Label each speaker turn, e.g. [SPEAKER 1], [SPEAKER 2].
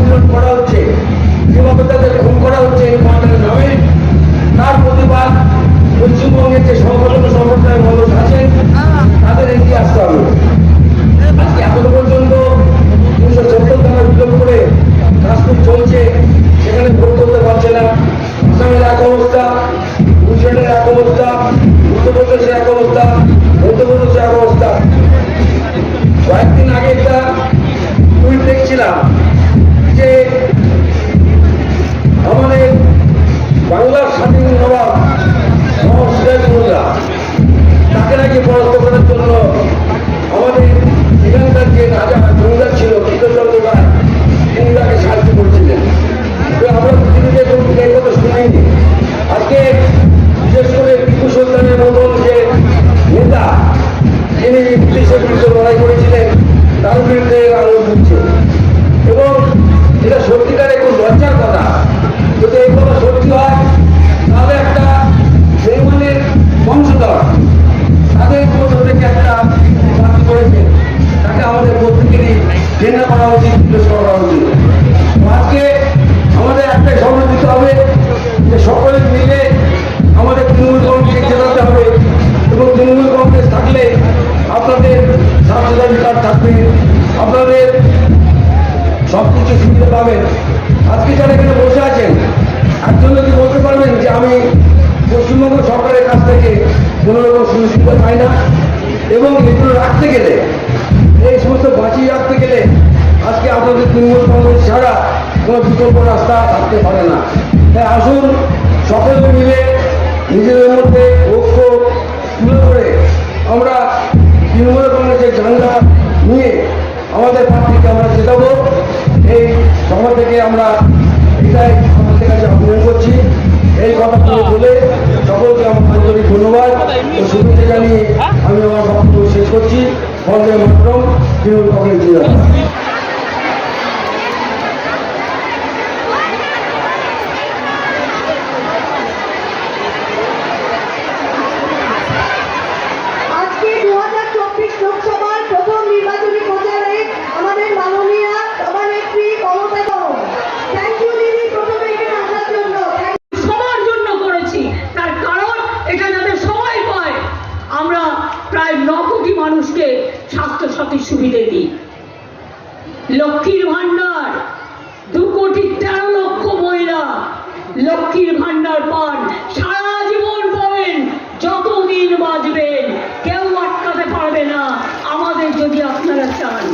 [SPEAKER 1] পীড়ন করা হচ্ছে, যেভাবে তাদের খুন করা হচ্ছে এই মামলার নামে, তার প্রতিবাদ পশ্চিমবঙ্গের যে সংগঠন সম্প্রদায়ের মানুষ আছেন, তাদের এগিয়ে আসতে হবে আজকে এখনও পর্যন্ত তিনশো সত্তর টাকা বিলোপ করে কাশ্মীর চলছে, সেখানে ভোট করতে পারছে না। আসামের এক অবস্থা, গুজরাটের এক অবস্থা, উত্তরপ্রদেশের এক অবস্থা, মধ্যপ্রদেশের এক অবস্থা। কয়েকদিন আগে একটা টুইট দেখছিলাম যে আমাদের বাংলার স্বাধীন নবাব মহিলা তাকে নাকি পরাস্ত করার জন্য কিছু সুবিধা পাবেন আজকে যারা এখানে বসে আছেন, একজন যদি বলতে পারবেন যে আমি পশ্চিমবঙ্গ সরকারের কাছ থেকে কোনো রকম সুযোগ পাই না, এবং এগুলো রাখতে গেলে, এই সমস্ত বাঁচিয়ে রাখতে গেলে আজকে আপনাদের তৃণমূল কংগ্রেস ছাড়া কোনো বিকল্প রাস্তা থাকতে পারে না। তাই আসুন, সকলে মিলে নিজেদের মধ্যে ঐক্য তুলে ধরে আমরা তৃণমূল কংগ্রেসের ঝান্ডা নিয়ে আমাদের প্রার্থীকে আমরা জেতাবো। এই সভা থেকে আমরা এটাই আমাদের কাছে আবেদন করছি। এই কথাগুলো বলে সকলকে আমার আন্তরিক ধন্যবাদ। ও শুভেচ্ছা জানিয়ে আমি আমার বক্তব্য শেষ করছি। বন্দে মাতরম তৃণমূল কংগ্রেস
[SPEAKER 2] প্রায় ন কোটি মানুষকে স্বাস্থ্যসাথী সুবিধে দিই। লক্ষ্মীর ভাণ্ডার, দু কোটি তেরো লক্ষ মহিলা লক্ষ্মীর ভাণ্ডার পান। সারা জীবন পাবেন, যতদিন বাঁচবেন, কেউ আটকাতে পারবে না। আমাদের যদি আপনারা চান।